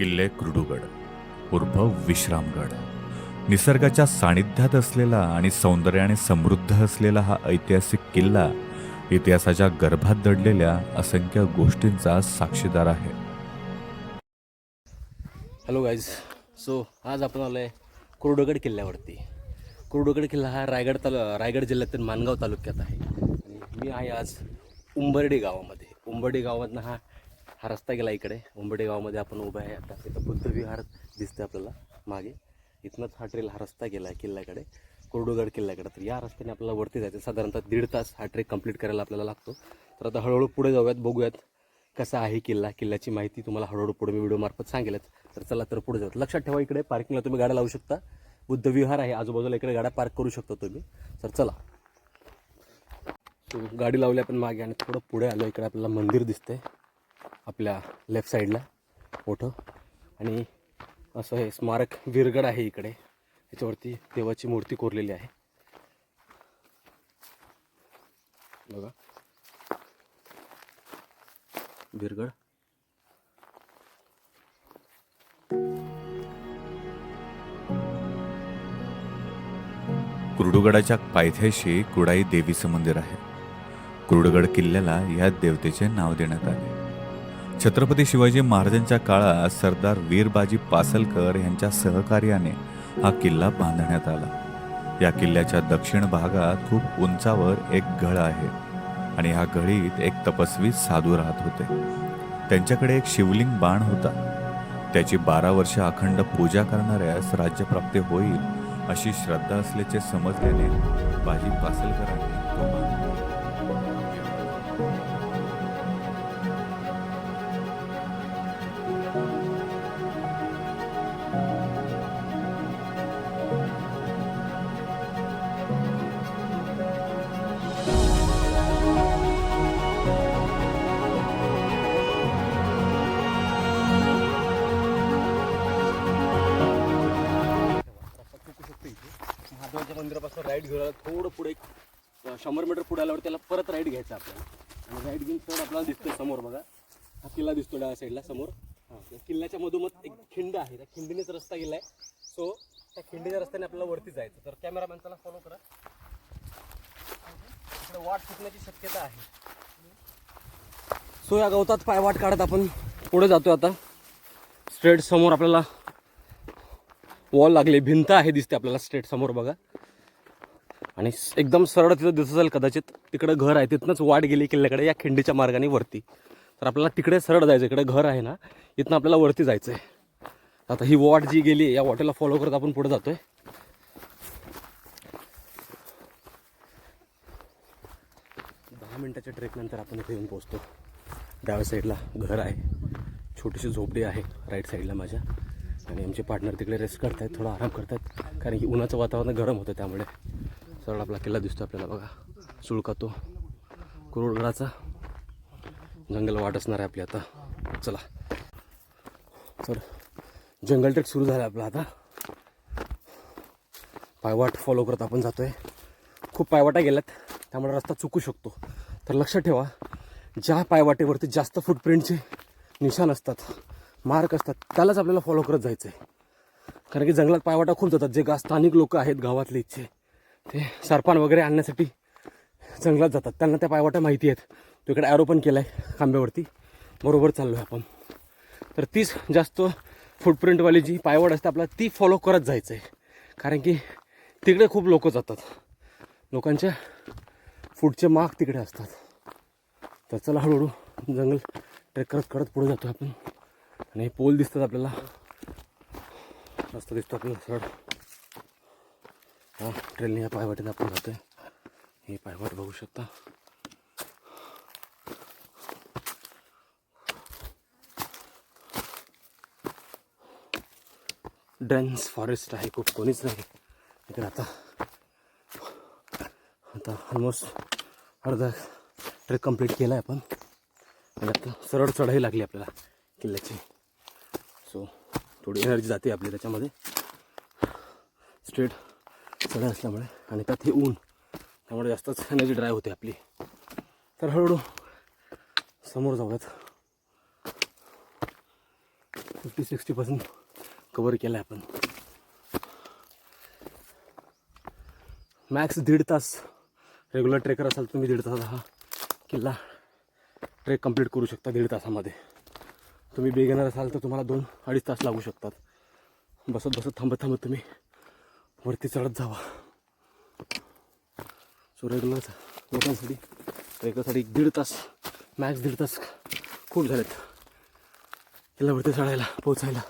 किल्ले कुर्डुगड उर्फ विश्रामगड. निसर्गाच्या सानिध्यात असलेला आणि सौंदर्याने समृद्ध असलेला हा ऐतिहासिक किल्ला इतिहासाच्या गर्भात दडलेल्या असंख्य गोष्टींचा साक्षीदार आहे. हॅलो गाईज सो आज आपण आलो आहे कुर्डुगड किल्ल्यावरती. कुर्डुगड किल्ला हा रायगड तालु रायगड जिल्ह्यातील मानगाव तालुक्यात आहे. आणि मी आहे आज उंबर्डी गावामध्ये. उंबर्डी गावातनं हा हा रस्ता गेला इकडे. उंबर्डी गावामध्ये आपण उभे आहे. आता तिथं बुद्ध विहार दिसतं आपल्याला मागे. इथनंच हा ट्रेल हा रस्ता गेला किल्ल्याकडे. कुर्डुगड किल्ल्याकडे. तर या रस्त्याने आपल्याला वरती जायचं साधारणतः दीड तास हा ट्रेक कंप्लीट करायला आपल्याला लागतो. तर आता हळूहळू पुढे जाऊयात बघूयात कसा आहे किल्ला. किल्ल्याची माहिती तुम्हाला हळूहळू पुढे मी व्हिडिओमार्फत सांगेलच. तर चला तर पुढे जाऊ लक्षात ठेवा इकडे पार्किंगला तुम्ही गाड्या लावू शकता. बुद्ध विहार आहे. आजूबाजूला इकडे गाड्या पार्क करू शकता तुम्ही. तर चला. गाडी लावली आपण मागे आणि थोडं पुढे आलो. इकडे आपल्याला मंदिर दिसतंय. आपल्या लेफ्ट साईडला मोठं. आणि असं हे स्मारक वीरगड आहे इकडे. त्याच्यावरती देवाची मूर्ती कोरलेली आहे. बघा. वीरगड. कुर्डुगडाच्या पायथ्याशी कुडाई देवीचं मंदिर आहे. कुर्डुगड किल्ल्याला या देवतेचे नाव देण्यात आले. छत्रपती शिवाजी महाराजांच्या काळात सरदार वीरबाजी पासलकर यांच्या सहकार्याने हा किल्ला बांधण्यात आला. या किल्ल्याच्या दक्षिण भागात खूप उंचावर एक गळ आहे आणि ह्या गळीत एक तपस्वी साधू राहत होते. त्यांच्याकडे एक शिवलिंग बाण होता. त्याची बारा वर्ष अखंड पूजा करणाऱ्यास राज्यप्राप्ती होईल अशी श्रद्धा असल्याचे समजल्याने बाजी पासलकरांनी तो राईट घेऊया थोडं पुढे एक शंभर मीटर पुढे आल्यावर त्याला परत राईट घ्यायचा आपल्याला. आणि राईट घेऊन सरळ आपल्याला दिसतोय समोर बघा. हा किल्ला दिसतो डाव्या साईडला समोर. हा किल्ल्याच्या मधोमध एक खिंड आहे. त्या खिंडीनेच रस्ता गेलाय. सो त्या खिंडीच्या रस्त्याने आपल्याला वरती जायचं तर कॅमेरामॅन त्याला फॉलो करा. इकडे वाट सुटण्याची शक्यता आहे. सो या गवतात पायवाट काढत आपण पुढे जातो आता. स्ट्रेट समोर आपल्याला वॉल लागली. भिंत आहे दिसते आपल्याला स्ट्रेट समोर बघा. आणि एकदम सरळ तिथं दिसत असेल कदाचित तिकडं घर आहे तिथनंच वाट गेली किल्ल्याकडे या खिंडीच्या मार्गाने वरती. तर आपल्याला तिकडे सरळ जायचं इकडे घर आहे ना इथनं आपल्याला वरती जायचं आहे आता ही वॉट जी गेली या वॉटेला फॉलो करत आपण पुढे जातोय. दहा मिनिटाच्या ट्रेकनंतर आपण इथे येऊन पोहोचतो. डाव्या साईडला घर आहे. छोटीशी झोपडी आहे राईट साईडला माझ्या. आणि आमचे पार्टनर तिकडे रेस्ट करत आहेत थोडा आराम करतायत. कारण की उन्हाचं वातावरण गरम होतं त्यामुळे. सरळ आपला किल्ला दिसतो आपल्याला बघा. सुळका तो. कुरुडगडाचा जंगल वाट असणार आहे आपली आता. चला. चल जंगल ट्रेक सुरू झाला आपला आता. पायवाट फॉलो करत आपण जातोय. खूप पायवाटा गेल्यात. त्यामुळे रस्ता चुकू शकतो. तर लक्षात ठेवा ज्या पायवाटेवरती जास्त फुटप्रिंटचे निशाण असतात मार्क असतात त्यालाच आपल्याला फॉलो करत जायचं आहे कारण की जंगलात पायवाटा खूप जातात. जे गा स्थानिक लोक आहेत गावातले इच्छे ते सरपान वगैरे आणण्यासाठी जंगलात जातात. त्यांना त्या पायवाट्या माहिती आहेत. तो इकडे ॲरो पण केला आहे खांब्यावरती. बरोबर चाललो आहे आपण. तर तीच जास्त फुटप्रिंटवाली जी पायवाट असते आपल्याला ती फॉलो करत जायचं आहे कारण की तिकडे खूप लोक जातात. लोकांच्या फूडचे माग तिकडे असतात. तर चला हळूहळू जंगल ट्रेक करत करत पुढे जातो आपण. आणि पोल दिसतात आपल्याला. रस्ता दिसतो आपल्याला सरळ. हो, हा ट्रेनने या पायवाटेत आपण जातोय. हे पायवाट बघू शकता. डेन्स फॉरेस्ट आहे खूप कोणीच नाही. इकडे आता आता ऑलमोस्ट अर्धा ट्रेक कंप्लीट केला आहे आपण. आणि आता सरळ चढाई लागली आपल्याला किल्ल्याची. सो थोडी एनर्जी जाते आपली त्याच्यामध्ये. स्ट्रेट चढ असल्यामुळे आणि त्यात हे ऊन. त्यामुळे जास्तच एनर्जी ड्राय होते आपली. तर हळूहळू समोर जाऊयात. फिफ्टी सिक्स्टी पर्सेंट कवर केलं आहे आपण. मॅक्स दीड तास रेग्युलर ट्रेकर असाल तुम्ही दीड तास हा किल्ला ट्रेक कंप्लीट करू शकता दीड तासामध्ये. तुम्ही बेगनर असाल तर तुम्हाला दोन अडीच तास लागू शकतात. बसत बसत थांबत थांबत तुम्ही वरती चढत जावा. सो लोकांसाठी ट्रेकरसाठी दीड तास मॅक्स दीड तास खूप झालेत. वरती चढायला पोचायला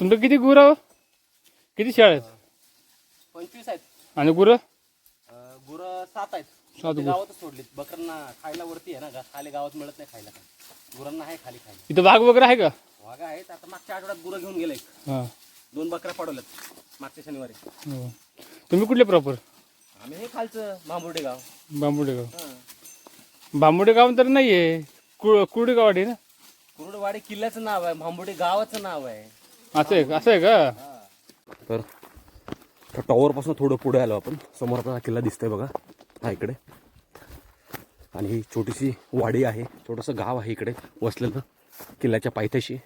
तुमचं किती गुरं हो? किती शाळा आहेत? पंचवीस आहेत. आणि गुरं? गुरं सात आहेत. सात ते गुरं. गावातच सोडलीत. बकरांना खायला वरती आहे ना गा- खाली गावात मिळत नाही खायला गुरांना आहे खाली खायला. इथं वाघ वगैरे आहे का? वाघा आहेत. आता मागच्या आठवड्यात गुरं घेऊन गेले. हां. दोन बकऱ्या पडवल्यात मागच्या शनिवारी. हो. तुम्ही कुठले प्रॉपर आम्ही हे खालचं मांबुर्डे गाव. बांबुडे गाव. हां. बांबुडे गाव तर नाही आहे कु कुर्डे गाव आहे ना? कुरुडवाडी किल्ल्याचं नाव आहे. मांबुर्डे गावाचं नाव आहे. असं आहे का? असं आहे का? तर त्या टॉवरपासून थोडं पुढे आलो आपण. समोर आपल्याला किल्ला दिसतोय बघा. हा इकडे. आणि ही छोटीशी वाडी आहे. छोटंसं गाव आहे इकडे. वसलेलं. किल्ल्याच्या पायथ्याशी.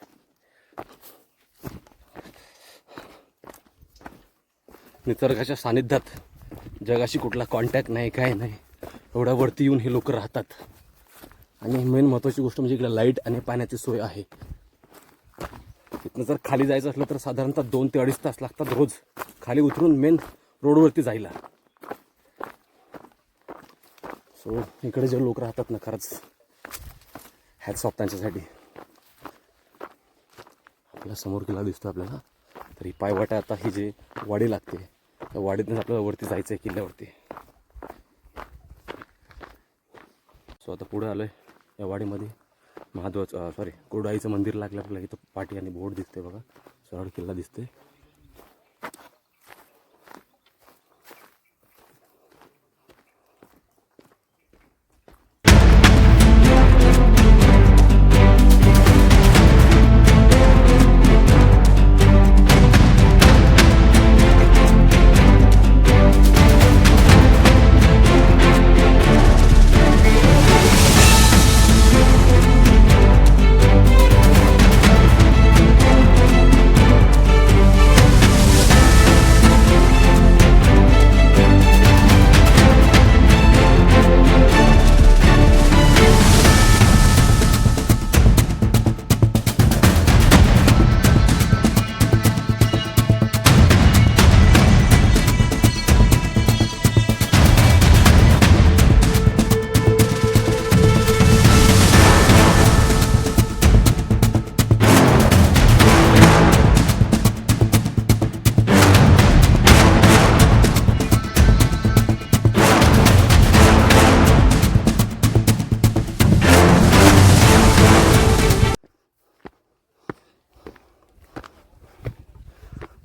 निसर्गाच्या सानिध्यात जगाशी कुठला कॉन्टॅक्ट नाही काय नाही. एवढ्या वरती येऊन हे लोक राहतात. आणि मेन महत्त्वाची गोष्ट म्हणजे इकडे लाइट आणि पाण्याची सोय आहे. इथनं जर खाली जायचं असलं तर साधारणतः दोन ते अडीच तास लागतात रोज. खाली उतरून मेन रोडवरती जायला. सो इकडे जे लोक राहतात ना खरंच हॅट्स ऑफ त्यांच्यासाठी. आपल्यासमोर किल्ला दिसतो आपल्याला तर ही पायवाटा आता ही जे वाडी लागते त्या वाडीतून आपल्याला वरती जायचं आहे किल्ल्यावरती. सो आता पुढे आलोय या वाडीमध्ये. महादेवाचं सॉरी कोरडाईचं मंदिर लागलं आपल्याला इथं. पाठी आणि बोर्ड दिसते बघा. सरळ किल्ला दिसते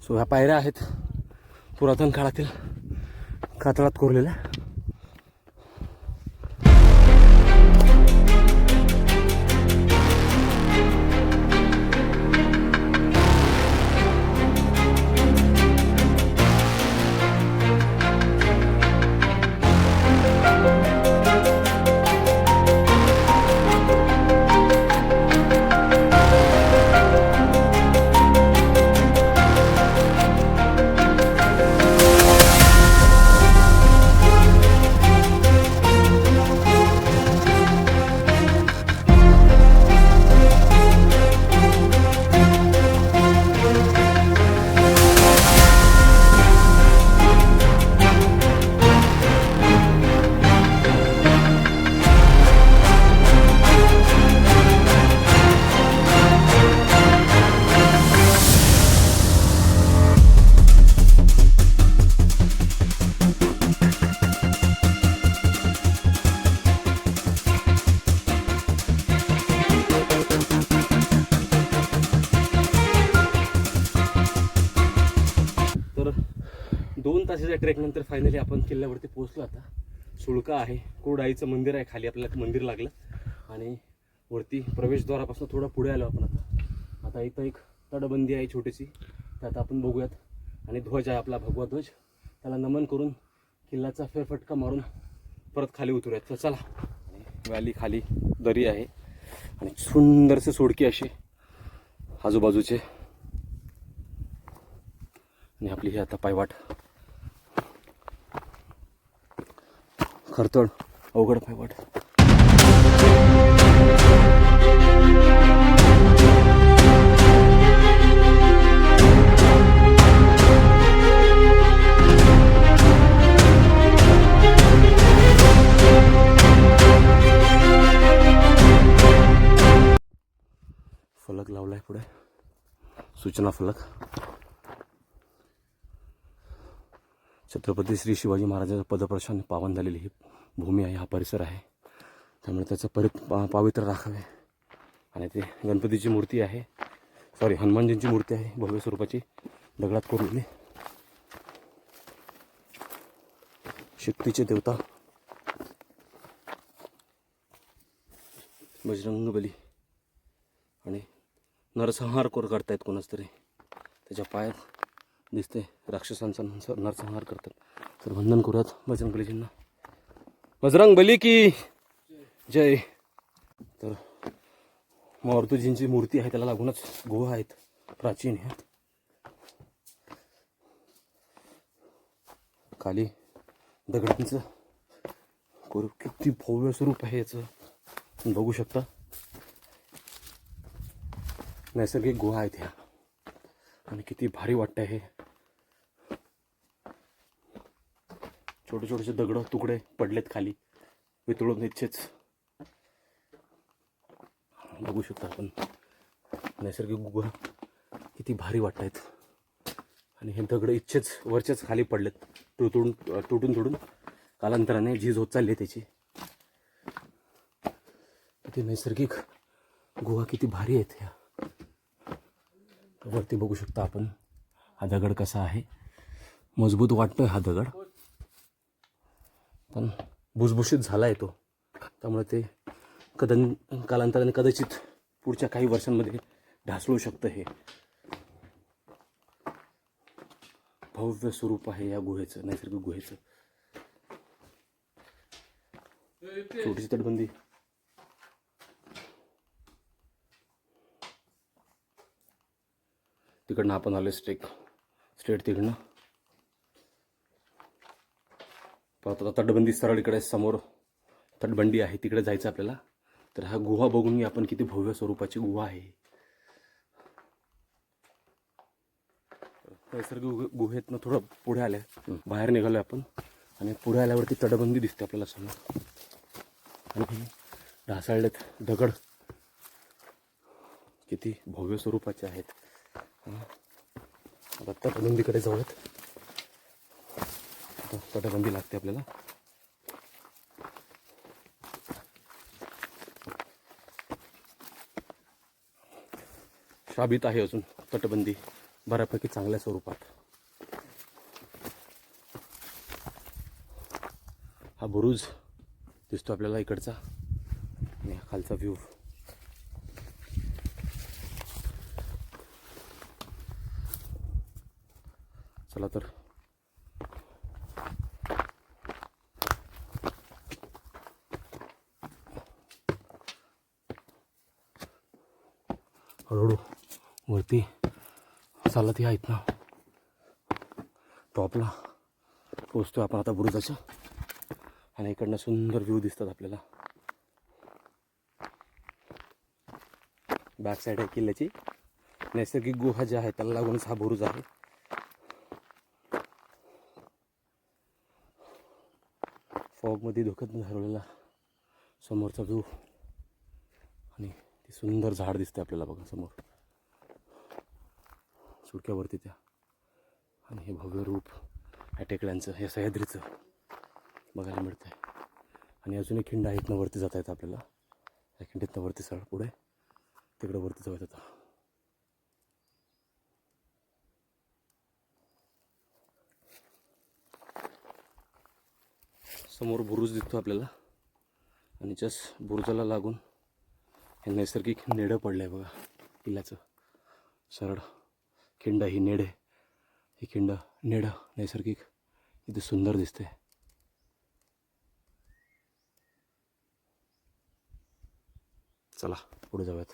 सो ह्या पायऱ्या आहेत पुरातन काळातील कातळात कोरलेल्या. तासाच्या ट्रेकनंतर फायनली आपण किल्ल्यावरती पोहोचलो आता. सुळका आहे कुरडाईचं मंदिर आहे खाली आपल्याला मंदिर लागलं. आणि वरती प्रवेशद्वारापासून थोडं पुढे आलो आपण आता. आता इथं एक तटबंदी आहे छोटीशी. त्यात आपण बघूयात. आणि ध्वज आहे आपला भगवा ध्वज. त्याला नमन करून किल्ल्याचा फेरफटका मारून परत खाली उतरूयात. तर चला. व्हॅली खाली दरी आहे. आणि सुंदरसे सोडकी असे आजूबाजूचे. आणि आपली ही आता पायवाट. खरतड. अवघड पायवाट फलक लावलाय पुढे. सूचना फलक. छत्रपती श्री शिवाजी महाराजांचं पदप्रशान पावन झालेली ही भूमी आहे हा परिसर आहे. त्यामुळे त्याचं परि पा पावित्र्य राखावे. आणि ते गणपतीची मूर्ती आहे. सॉरी हनुमानजींची मूर्ती आहे भव्य स्वरूपाची. दगडात कोरलेली शक्तीचे देवता. बजरंग बली. आणि नरसंहार कोर करतायत कोणाच तरी. त्याच्या पायात दिसते राक्षसांचा नरसंहार करतात. तर वंदन करूयात बजरंग बलीजींना. बजरंग बली की जय. तर मारुतीजींची मूर्ती आहे त्याला लागूनच गुहा आहेत प्राचीन ह्या खाली दगडांचं कोर किती भव्य स्वरूप आहे याचं. बघू शकता. नैसर्गिक गुहा आहेत ह्या. आणि किती भारी वाटतं हे. छोटे छोटेसे दगड तुकडे पडलेत खाली. वितळून इच्छेच बघू शकता आपण. नैसर्गिक गुहा किती भारी वाटत आहेत आणि हे दगड इच्छेच वरचेच खाली पडलेत. तुटून तुटून तुटून कालांतराने झीज होत चालली आहे त्याची. किती नैसर्गिक गुहा किती भारी आहेत ह्या. वरती बघू शकता आपण हा दगड कसा आहे. मजबूत वाटतोय हा दगड. पण भुसभुशीत झाला आहे तो. त्यामुळे ते कदन कालांतराने कदाचित पुढच्या काही वर्षांमध्ये ढासळू शकतं हे. भव्य स्वरूप आहे या गुहेचं नैसर्गिक गुहेचं. छोटीशी तटबंदी. तिकडनं आपण आलो स्ट्रेक स्ट्रेट तिकडनं. परत आता तटबंदी सरळ इकडे समोर तटबंदी आहे तिकडे जायचं आपल्याला. तर हा गुहा बघून आपण किती भव्य स्वरूपाची गुहा आहे. नैसर्गिक गुहेतनं थोडं पुढे आल्या. बाहेर निघालो आपण. आणि पुढे आल्यावरती तटबंदी दिसते आपल्याला समोर. आणि ढासळलेत दगड. किती भव्य स्वरूपाचे आहेत. आता तटबंदीकडे जाऊयात. तटबंदी लागते आपल्याला. शाबित आहे अजून तटबंदी बऱ्यापैकी चांगल्या स्वरूपात. हा बुरुज दिसतो आपल्याला इकडचा आणि हा खालचा व्ह्यू चला तर हळूहळू वरती चालत आहेत ना. टॉपला पोचतो आपण आता बुरुजाच्या. आणि इकडनं सुंदर व्ह्यू दिसतात आपल्याला. बॅक साईड आहे किल्ल्याची. नैसर्गिक गुहा जी आहे त्याला लागूनच हा बुरुज आहे. फॉगमध्ये धोक्यात हरवलेला समोरचा व्ह्यू आणि ते सुंदर झाड दिसते आपल्याला बघा समोर. सुडक्यावरती त्या. आणि हे भव्य रूप या टेकड्यांचं हे सह्याद्रीचं बघायला मिळतं आहे आणि अजून एक खिंड आहेत ना वरती जाता येतं आपल्याला. या खिंडीतनं वरती सरळ पुढे तिकडं वरती जाऊ येतं. समोर बुरुज दिसतो आपल्याला. आणि जस्ट बुरुजाला लागून हे नैसर्गिक नेडं पडलं आहे बघा किल्ल्याचं. सरळ. खिंड ही नेड आहे. ही खिंड नेडं नैसर्गिक. इथे सुंदर दिसते. चला पुढे जाऊयात.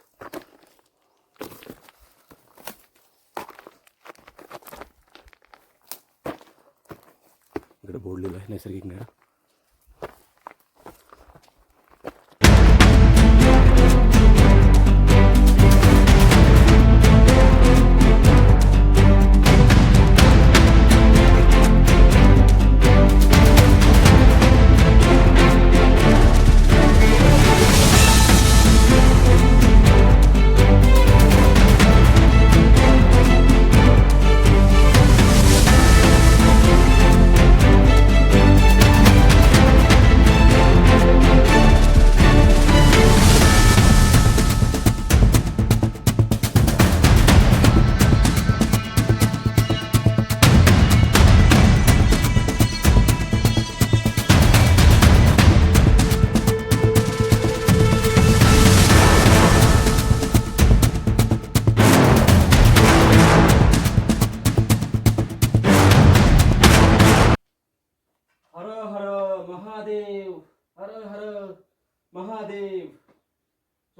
इकडे बोडलेलं आहे नैसर्गिक नेडा.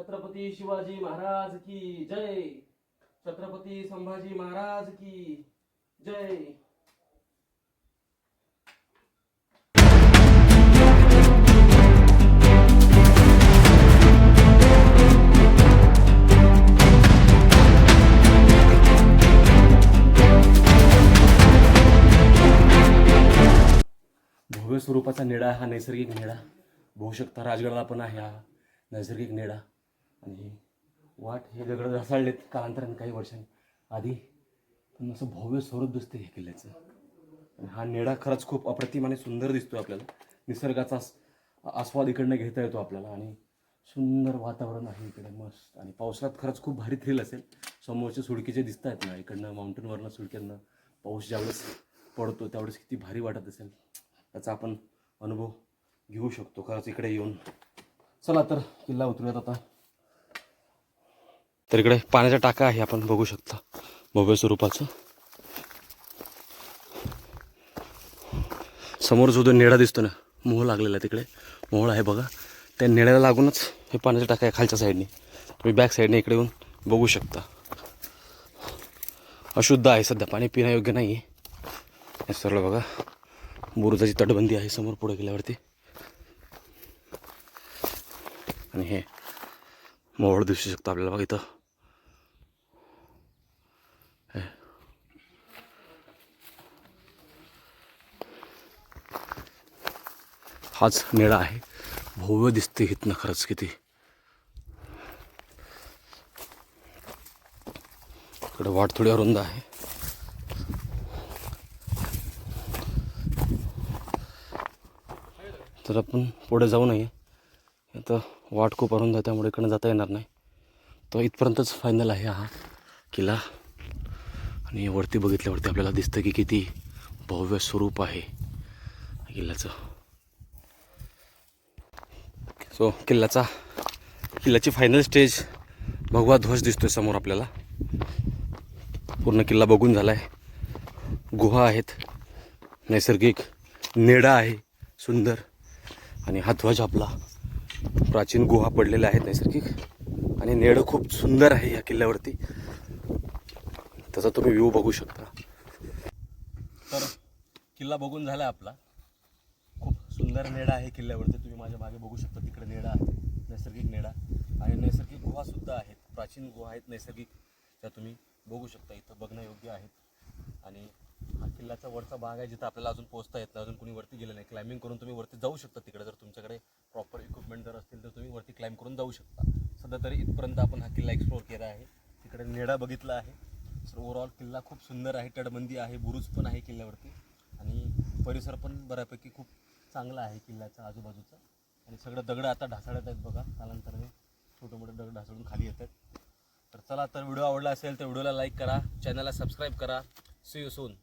छत्रपती शिवाजी महाराज की जय. छत्रपती संभाजी महाराज की जय. भव्य स्वरूपाचा नेडा हा नैसर्गिक नेडा. बघू शकता राजगडाला पण आहे हा नैसर्गिक नेडा. आणि वाट हे दगड ढासाळलेत कालांतराने काही वर्षांनी. आधी पण असं भव्य स्वरूप दिसते हे किल्ल्याचं. आणि हा नेडा खरंच खूप अप्रतिम आणि सुंदर दिसतोय आपल्याला. निसर्गाचा आस्वाद इकडनं घेता येतो आपल्याला आणि सुंदर वातावरण आहे इकडे मस्त. आणि पावसाळ्यात खरंच खूप भारी थ्रिल असेल. समोरचे सुडकीचे दिसत आहेत ना इकडनं माउंटेनवरनं सुडक्यांना पाऊस ज्यावेळेस पडतो त्यावेळेस किती भारी वाटत असेल. त्याचा आपण अनुभव घेऊ शकतो. खरंच इकडे येऊन. चला तर किल्ला उतरूयात आता. तर इकडे पाण्याचा टाका आहे आपण बघू शकता. भव्य स्वरूपाचं. समोर जो नेडा दिसतो ना मोह लागलेला आहे तिकडे. मोहळ आहे बघा. त्या नेड्याला लागूनच हे पाण्याचा टाका आहे खालच्या साईडने. तुम्ही बॅक साईडने इकडे येऊन बघू शकता. अशुद्ध आहे सध्या. पाणी पिण्यायोग्य नाही आहे हे सरळ बघा. बुरुजाची तटबंदी आहे समोर पुढे गेल्यावरती. आणि हे मोहळ दिसू शकतं आपल्याला बघा इथं. हाच निळा आहे. भव्य दिसते इथनं खरंच किती. इकडे वाट थोडी अरुंद आहे. तर आपण पुढे जाऊ नये. आता वाट खूप अरुंद आहे त्यामुळे इकडनं जाता येणार नाही. तो इथपर्यंतच फायनल आहे हा किल्ला. आणि वरती बघितल्यावरती आपल्याला दिसतं की किती भव्य स्वरूप आहे किल्ल्याचं. सो किल्ल्याचा किल्ल्याची फायनल स्टेज भगवा ध्वज दिसतोय समोर आपल्याला. पूर्ण किल्ला बघून झाला आहे गुहा आहेत. नैसर्गिक नेडा आहे. सुंदर. आणि हा ध्वज आपला प्राचीन गुहा पडलेल्या आहेत नैसर्गिक. आणि नेडं खूप सुंदर आहे या किल्ल्यावरती. त्याचा तुम्ही व्ह्यू बघू शकता. तर किल्ला बघून झाला आपला. सुंदर नेडा आहे किल्ल्यावरती. तुम्ही माझ्या मागे बघू शकता तिकडे नेडा आहे नैसर्गिक नेडा. आणि नैसर्गिक गुहासुद्धा आहेत. प्राचीन गुहा आहेत नैसर्गिक. त्या तुम्ही बघू शकता इथं बघण्यायोग्य आहेत. आणि हा किल्ल्याचा वरचा भाग आहे जिथं आपल्याला अजून पोहोचता येत नाही अजून कोणी वरती गेलं नाही. क्लाइम्बिंग करून तुम्ही वरती जाऊ शकता तिकडे. जर तुमच्याकडे प्रॉपर इक्विपमेंट जर असतील तर तुम्ही वरती क्लाइम्ब करून जाऊ शकता. सध्या तरी इथपर्यंत आपण हा किल्ला एक्सप्लोअर केला आहे. तिकडे नेडा बघितला आहे. सर ओव्हरऑल किल्ला खूप सुंदर आहे तटबंदी आहे बुरुज पण आहे किल्ल्यावरती. आणि परिसर पण बऱ्यापैकी खूप चांगला आहे किल्ल्याचा आजूबाजूचा. आणि सगळं दगड आता ढासळत आहेत बघा. कालांतराने छोटे मोठे दगड ढासळून खाली येत आहेत. तर चला तर व्हिडिओ आवडला असेल तर व्हिडिओला लाईक करा. चॅनलला सबस्क्राईब करा. C you soon